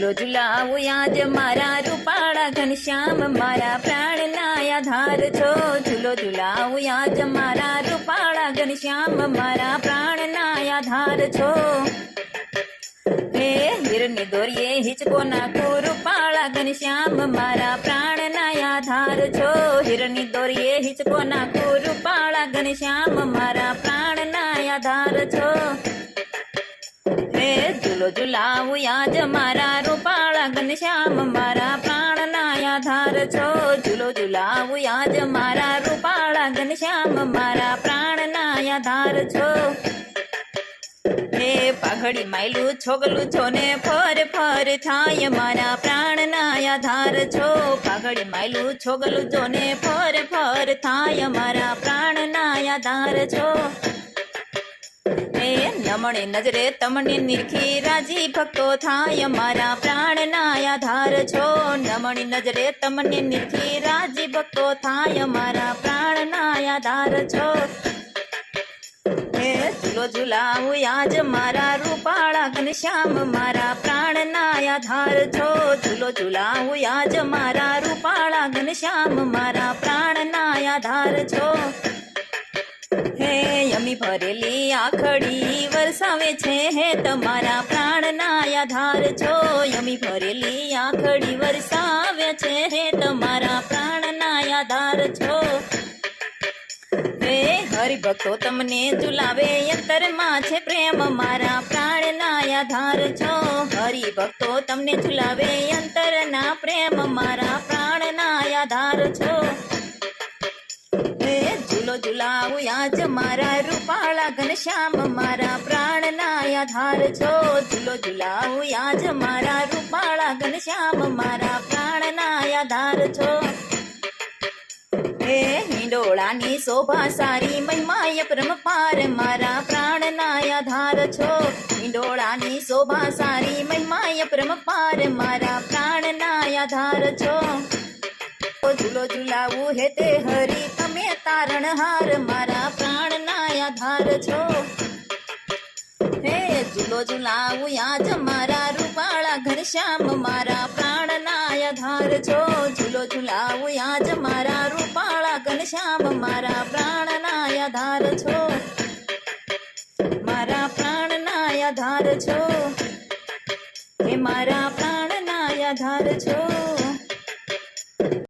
ઝૂલો ઝુલાવું આજ મારા રૂપાળા ઘનશ્યામ, મારા પ્રાણના આધાર છો. ઝૂલો ઝુલાવું આજ મારા રૂપાળા ઘનશ્યામ, મારા પ્રાણના આધાર છો. હે હિરની દોરીએ હિચકો નાખો, રૂપાળા ઘનશ્યામ, મારા પ્રાણના આધાર છો. હિરની દોરીએ હિચકો નાખો, રૂપાળા ઘનશ્યામ, મારા પ્રાણના ઝુલાવું યાદ. મારા રૂપાળા ઘનશ્યામ મારા પ્રાણના આધાર છો. ઝૂલો ઝુલાવું યાદ. મારા રૂપાળા ઘનશ્યામ મારા પ્રાણના આધાર છો. હે પાઘડી માયલું, છોગલું છો ને ફર ફર થાય. મારા પ્રાણના આધાર છો. પાઘડી માયલું, છોગલું છો ને ફર ફર થાય. મારા પ્રાણના આધાર છો. હે નમણે નજરે તમને નિરખી રાજી ભક્તો થાય મારા પ્રાણના આધાર છો. નમણી નજરે તમને નિરખી રાજી ભક્તો થાય મારા પ્રાણના આધાર છો. હે ઝૂલો ઝુલાવું આજ મારા રૂપાળા ઘનશ્યામ, મારા પ્રાણના આધાર છો. ઝૂલો ઝુલાવું આજ મારા રૂપાળા ઘનશ્યામ, મારા પ્રાણના આધાર છો. યમી ભરેલી આખડી વરસાવે છે હે તમારા પ્રાણના આધાર. છો યમી ભરેલી આખડી વરસાવે છે હે તમારા પ્રાણના આધાર. છો હે હરિભક્તો તમને ઝુલાવે અંતરમાં છે પ્રેમ મારા પ્રાણના આધાર. છો હરિભક્તો તમને ઝુલાવે અંતરના પ્રેમ મારા પ્રાણના આધાર. છો ઝુલાવું યાજ મારા રૂપાળા ઘનશ્યામ, મારા પ્રાણના આધાર છો ઝૂલો ઝુલાવું યાજ મારા રૂપાળા ઘનશ્યામ, મારા પ્રાણના આધાર છો હે હિંડોળાની શોભા સારી મહિમાય પરમપાર મારા પ્રાણના આધાર છો. હિંડોળાની શોભા સારી મહિમાય પરમપાર મારા પ્રાણના આધાર છો. ઝૂલો ઝુલાવું હે તે હરી તારણહાર, મારા પ્રાણના આધાર છો. હે ઝૂલો ઝુલાવું યાજ, મારા રૂપાળા ઘનશ્યામ મારા પ્રાણના આધાર છો. ઝૂલો ઝુલાવું યાજ, મારા રૂપાળા ઘનશ્યામ મારા પ્રાણના આધાર છો. મારા પ્રાણના આધાર છો. હે મારા પ્રાણના આધાર છો.